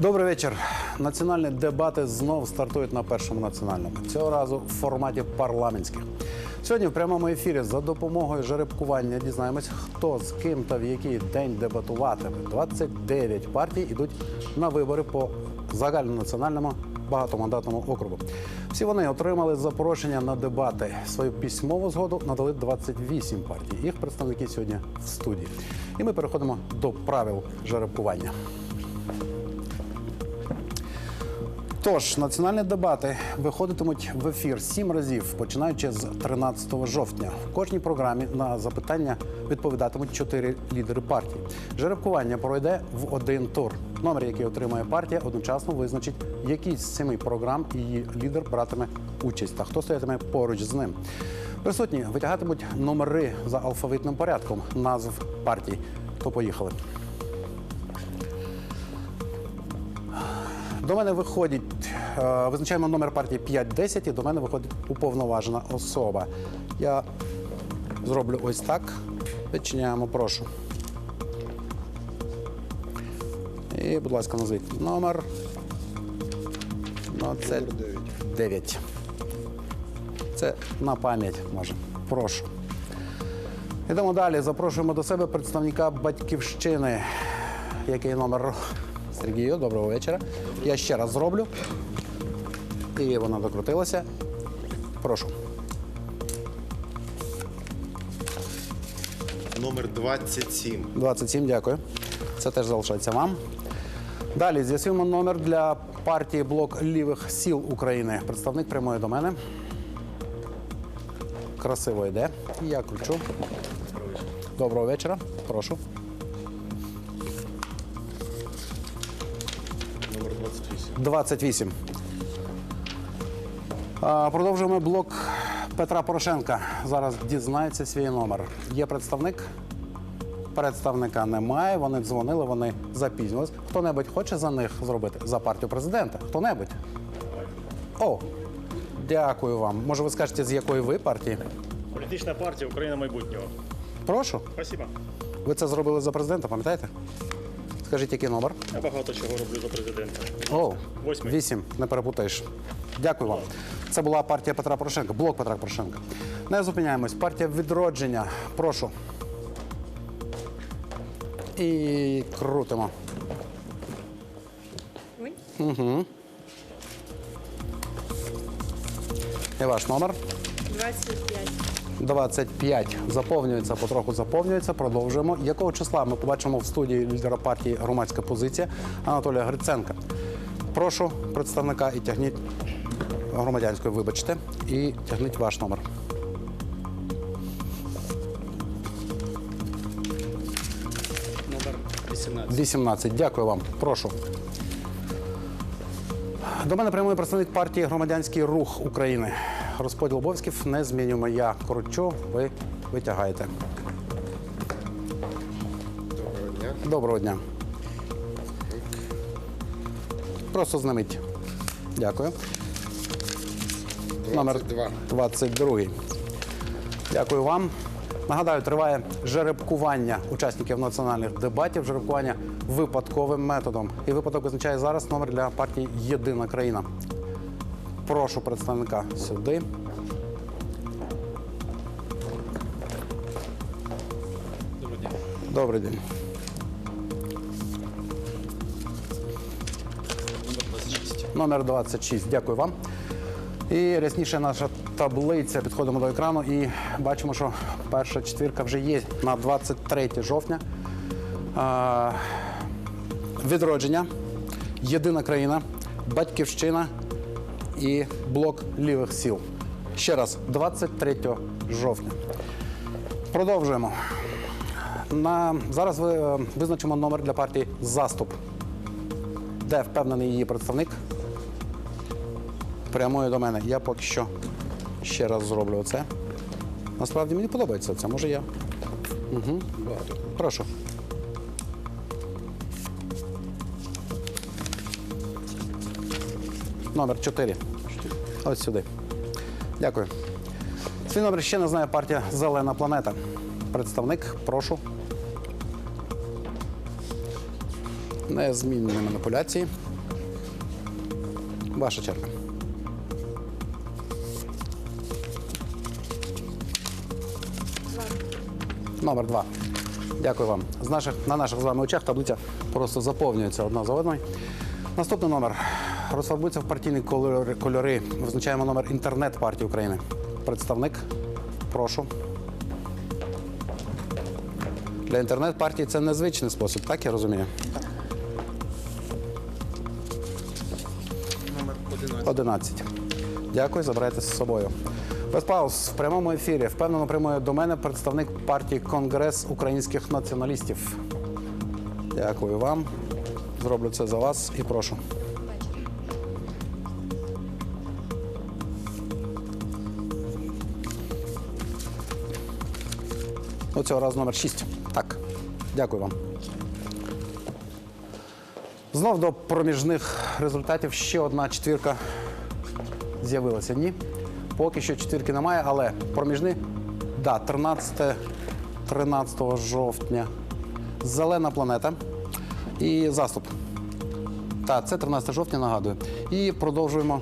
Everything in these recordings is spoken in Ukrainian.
Добрий вечір. Національні дебати знов стартують на першому національному. Цього разу в форматі парламентських. Сьогодні в прямому ефірі за допомогою жеребкування дізнаємось, хто з ким та в який день дебатуватиме. 29 партій ідуть на вибори по загальнонаціональному багатомандатному округу. Всі вони отримали запрошення на дебати. Свою письмову згоду надали 28 партій. Їх представники сьогодні в студії. І ми переходимо до правил жеребкування. Тож національні дебати виходитимуть в ефір сім разів, починаючи з 13 жовтня. В кожній програмі на запитання відповідатимуть чотири лідери партії. Жеребкування пройде в один тур. Номер, який отримає партія, одночасно визначить, який з семи програм її лідер братиме участь та хто стоятиме поруч з ним. Присутні витягатимуть номери за алфавітним порядком назв партій. То поїхали. До мене виходить, е, визначаємо номер партії 510 і до мене виходить уповноважена особа. Я зроблю ось так. Відчиняємо, прошу. І, будь ласка, назвіть номер. Ну, це 9. Це на пам'ять може. Прошу. Йдемо далі. Запрошуємо до себе представника батьківщини. Який номер? Сергію, доброго вечора. Я ще раз зроблю. І вона докрутилася. Прошу. Номер 27. 27, дякую. Це теж залишається вам. Далі з'ясуємо номер для партії блок лівих сіл України. Представник прямої до мене. Красиво йде. Я кручу. Доброго вечора. Прошу. 28. 28. А, Продовжуємо блок Петра Порошенка. Зараз дізнається свій номер. Є представник? Представника немає. Вони дзвонили, вони запізнились. Хто-небудь хоче за них зробити? За партію президента? Хто-небудь? О, дякую вам. Може, ви скажете, з якої ви партії? Політична партія Україна майбутнього. Прошу. Спасибо. Ви це зробили за президента, пам'ятаєте? Скажіть, який номер? Я багато чого роблю за президента. О, Восьмий. вісім, не перепутаєш. Дякую вам. Це була партія Петра Порошенка, блок Петра Порошенка. Не зупиняємось. Партія відродження. Прошу. І крутимо. Ой. І ваш номер 25. 25. Заповнюється, потроху заповнюється. Продовжуємо. Якого числа ми побачимо в студії лідера партії громадська позиція Анатолія Гриценка. Прошу представника і тягніть громадянської, вибачте, і тягніть ваш номер. Номер 18. 18. Дякую вам. Прошу. До мене прямує представник партії Громадянський рух України. Розподіл обов'язків не змінюємо. Я кручу, ви витягаєте. Доброго дня. Доброго дня. Просто знаміть. Дякую. Номер 22. 22. Дякую вам. Нагадаю, триває жеребкування учасників національних дебатів, жеребкування випадковим методом. І випадок визначає зараз номер для партії Єдина країна. Прошу представника сюди. Доброго дня. Добрий день. Номер 26. Номер 26. Дякую вам. І рясніше наша таблиця. Підходимо до екрану і бачимо, що перша четвірка вже є на 23 жовтня. Відродження, єдина країна, батьківщина і блок лівих сіл. Ще раз, 23 жовтня. Продовжуємо. На, зараз ви, е, визначимо номер для партії Заступ. Де впевнений її представник? Прямою до мене. Я поки що ще раз зроблю оце. Насправді мені подобається це, може я. Угу. Прошу. Номер 4. Ось сюди. Дякую. Свій номер ще не знає партія Зелена планета. Представник, прошу. Незмінні маніпуляції. Ваша черга. Номер два. Дякую вам. З наших, на наших з вами очах таблиця просто заповнюється одна за одною. Наступний номер розфарбується в партійні кольори. кольори. Визначаємо номер інтернет партії України. Представник, прошу. Для інтернет-партії це незвичний спосіб, так я розумію? Номер 11. 11. Дякую, забирайте з собою. Без пауз в прямому ефірі впевнено прямує до мене представник партії Конгрес українських націоналістів. Дякую вам. Зроблю це за вас і прошу. Цього разу номер 6. Так. Дякую вам. Знов до проміжних результатів ще одна четвірка з'явилася. Ні. Поки що четвірки немає, але проміжні. Да, 13, 13 жовтня. Зелена планета і заступ. Так, це 13 жовтня, нагадую. І продовжуємо.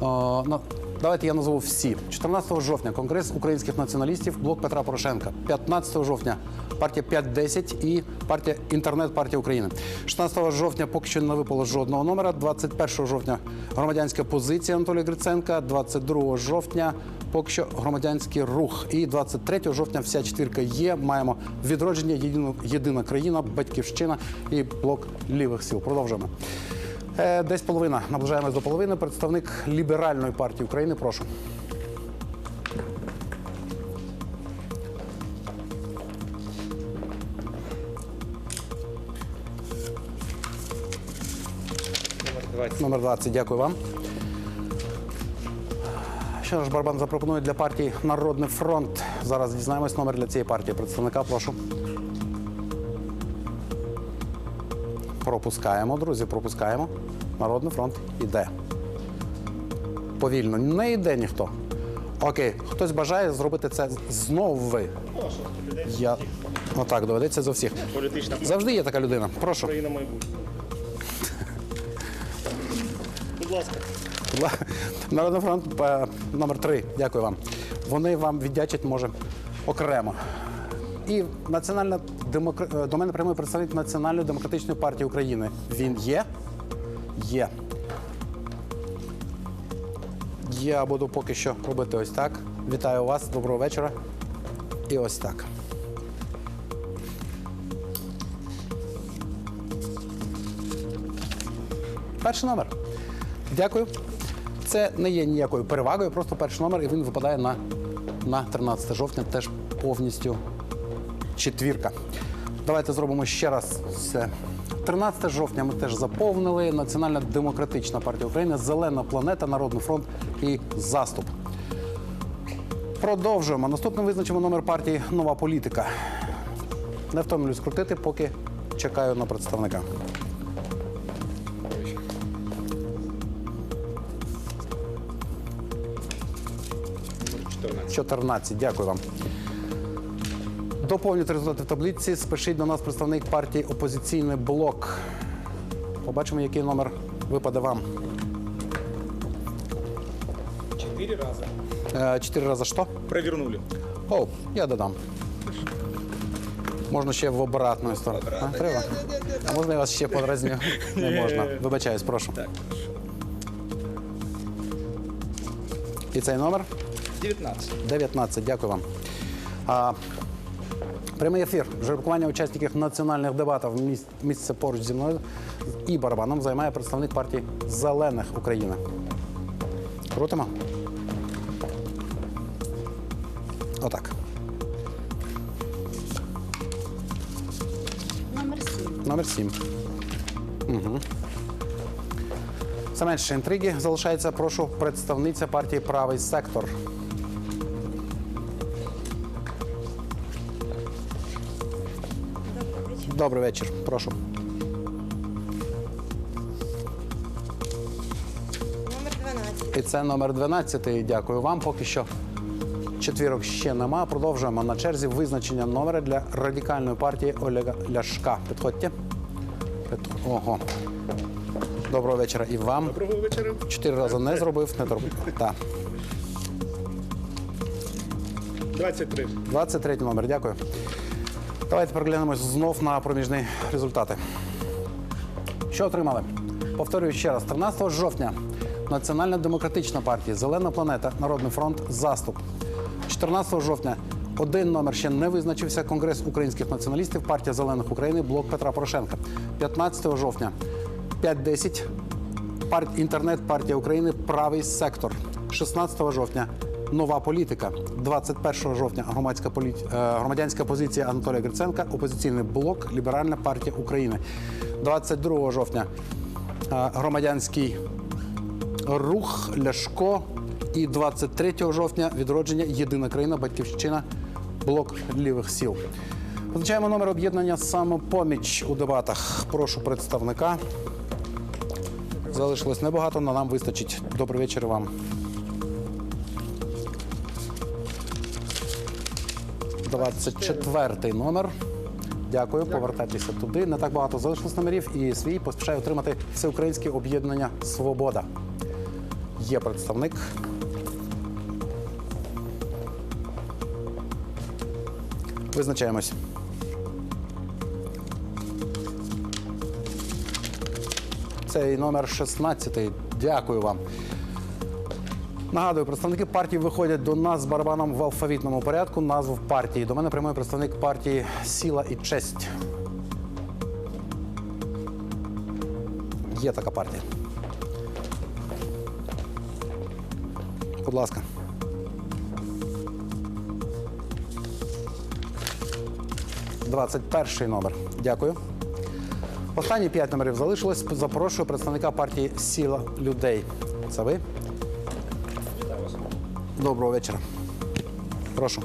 О, на- давайте я назву всі. 14 жовтня Конгрес українських націоналістів, блок Петра Порошенка. 15 жовтня партія 5-10 і партія Інтернет партія України. 16 жовтня поки що не випало жодного номера. 21 жовтня громадянська позиція Анатолія Гриценка. 22 жовтня поки що громадянський рух. І 23 жовтня вся четвірка є. Маємо відродження, єдина, країна, батьківщина і блок лівих сил. Продовжуємо. Е, Десь половина. Наближаємось до половини. Представник ліберальної партії України. Прошу. Номер 20. Дякую вам. Що ж, Барбан запропонує для партії Народний фронт. Зараз дізнаємось номер для цієї партії. Представника, прошу. Пропускаємо, друзі, пропускаємо. Народний фронт іде. Повільно. Не йде ніхто. Окей, хтось бажає зробити це знову ви. Я... Отак, доведеться за всіх. Політична Завжди є така людина. Прошу. Україна майбутнього. Будь ласка. Народний фронт е, номер 3 Дякую вам. Вони вам віддячать, може, окремо. І національна демокр... е, до мене прямий представник Національної демократичної партії України. Він є? Є. Я буду поки що робити ось так. Вітаю вас, доброго вечора. І ось так. Перший номер. Дякую. Це не є ніякою перевагою, просто перший номер, і він випадає на, на 13 жовтня, теж повністю четвірка. Давайте зробимо ще раз все. 13 жовтня ми теж заповнили. Національна демократична партія України, Зелена планета, Народний фронт і заступ. Продовжуємо. Наступним визначимо номер партії Нова політика. Не втомлююсь крутити, поки чекаю на представника. Номер 14. 14. Дякую вам. Доповнюйте результати в таблиці. Спишіть до нас представник партії Опозиційний блок. Побачимо, який номер випаде вам. Четыре раза. Е, Чотири рази що? Провернули. О, я додам. Можна ще в обратну сторону. А, треба? А можна я вас ще подразню? Не можна. Вибачаюсь, прошу. Так. І цей номер? 19. 19. Дякую вам. А, прямий ефір. Жеребкування учасників національних дебатів місце поруч зі мною і барабаном займає представник партії Зелених України. Крутимо? Отак. Номер 7. Номер 7. Угу. Все менше інтриги залишається. Прошу представниця партії Правий сектор. Добрий вечір. Прошу. Номер 12. І це номер 12. Дякую вам. Поки що четвірок ще нема. Продовжуємо на черзі визначення номера для радикальної партії Олега Ляшка. Підходьте. Ого. Доброго вечора і вам. Доброго вечора. Чотири рази не зробив, не зробив. Так. 23. 23 номер, дякую. Давайте переглянемось знов на проміжні результати. Що отримали? Повторюю ще раз: 13 жовтня Національна демократична партія, Зелена планета, Народний фронт, заступ. 14 жовтня один номер ще не визначився. Конгрес українських націоналістів, партія зелених України, блок Петра Порошенка. 15 жовтня 5-10 Пар... Інтернет партія України правий сектор. 16 жовтня нова політика. 21 жовтня громадська полі... е, громадянська позиція Анатолія Гриценка, опозиційний блок, Ліберальна партія України. 22 жовтня е, громадянський рух Ляшко. І 23 жовтня відродження Єдина країна, батьківщина, блок лівих сіл. Визначаємо номер об'єднання самопоміч у дебатах. Прошу представника. Залишилось небагато, але нам вистачить. Добрий вечір вам. Двадцять четвертий номер. Дякую, повертайтеся туди. Не так багато залишилось номерів і свій поспішаю отримати всеукраїнське об'єднання Свобода. Є представник. Визначаємось. Цей номер 16. Дякую вам. Нагадую, представники партії виходять до нас з барабаном в алфавітному порядку. Назву партії. До мене прямує представник партії Сіла і честь. Є така партія. Будь ласка. Двадцять перший номер. Дякую. Останні п'ять номерів залишилось. Запрошую представника партії Сіла людей. Це ви? Доброго вечора. Прошу.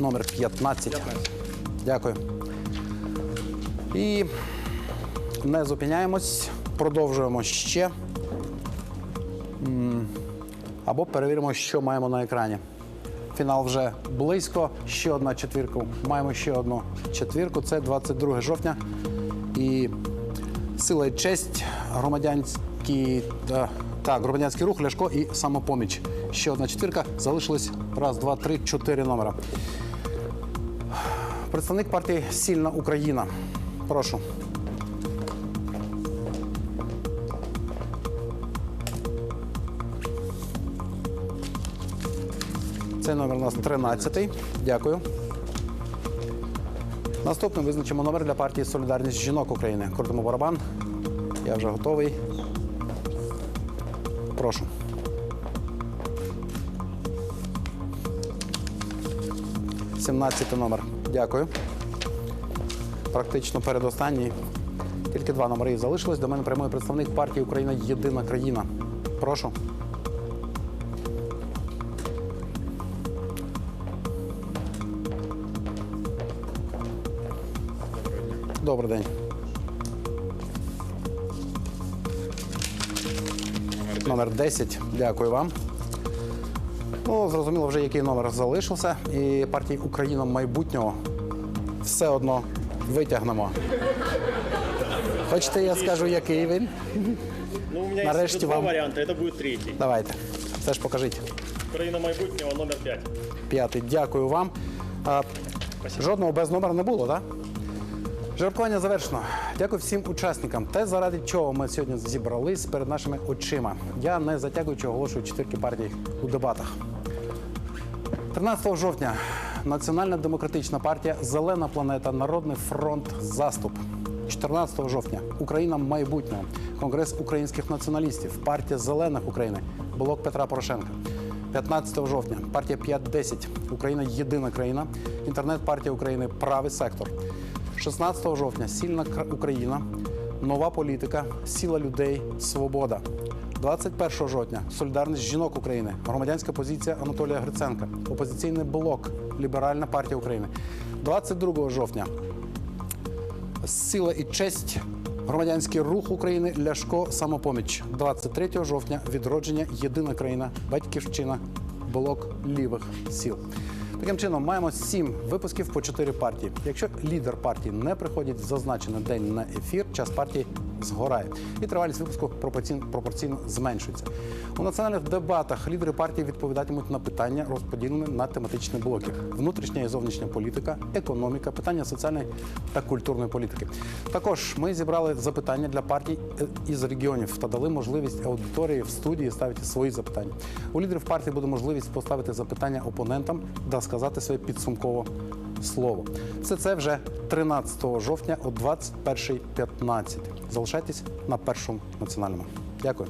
Номер 15. Дякую. І не зупиняємось, продовжуємо ще. Або перевіримо, що маємо на екрані. Фінал вже близько. Ще одна четвірка. Маємо ще одну четвірку. Це 22 жовтня. І сила і честь, громадянський, та, так, громадянський рух, Ляшко і самопоміч. Ще одна четвірка. Залишилось раз, два, три, чотири номера. Представник партії Сильна Україна. Прошу. Цей номер у нас 13. Дякую. Наступним визначимо номер для партії Солідарність жінок України. Крутимо барабан. Я вже готовий. Прошу. Сімнадцятий номер. Дякую. Практично передостанній. Тільки два номери залишилось. До мене прямий представник партії Україна Єдина країна. Прошу. Добрий день. Номер 10. Дякую вам. Ну, зрозуміло вже, який номер залишився. І партії Україна майбутнього все одно витягнемо. Хочете, я скажу, який він? Ну, у Нарешті есть два вам. варианта. Это будет третий. Давайте. Все ж покажіть. Украина майбутнего номер пять. П'ятий. Дякую вам. А, жодного без номера не було, так? Жеребкування завершено. Дякую всім учасникам. Те, заради чого ми сьогодні зібрались перед нашими очима. Я не затягуючи оголошую четвірки партій у дебатах. 13 жовтня Національна демократична партія Зелена планета, Народний фронт Заступ. 14 жовтня Україна майбутнього, Конгрес українських націоналістів, партія Зелених України, блок Петра Порошенка. 15 жовтня партія 5-10, Україна єдина країна, інтернет-партія України Правий сектор. 16 жовтня. Сильна Кра- Україна, нова політика, сила людей, свобода. 21 жовтня. Солідарність жінок України, громадянська позиція Анатолія Гриценка, опозиційний блок, Ліберальна партія України. 22 жовтня. Сила і честь. Громадянський рух України. Ляшко самопоміч. 23 жовтня. Відродження. Єдина країна, батьківщина, блок лівих сіл. Таким чином, маємо сім випусків по чотири партії. Якщо лідер партії не приходить в зазначений день на ефір, час партії згорає. І тривалість випуску пропорційно, зменшується. У національних дебатах лідери партії відповідатимуть на питання, розподілені на тематичні блоки: внутрішня і зовнішня політика, економіка, питання соціальної та культурної політики. Також ми зібрали запитання для партій е, із регіонів та дали можливість аудиторії в студії ставити свої запитання. У лідерів партії буде можливість поставити запитання опонентам та сказати своє підсумкове слово. Все це вже 13 жовтня о 21.15. Залишайтесь на першому національному. Дякую.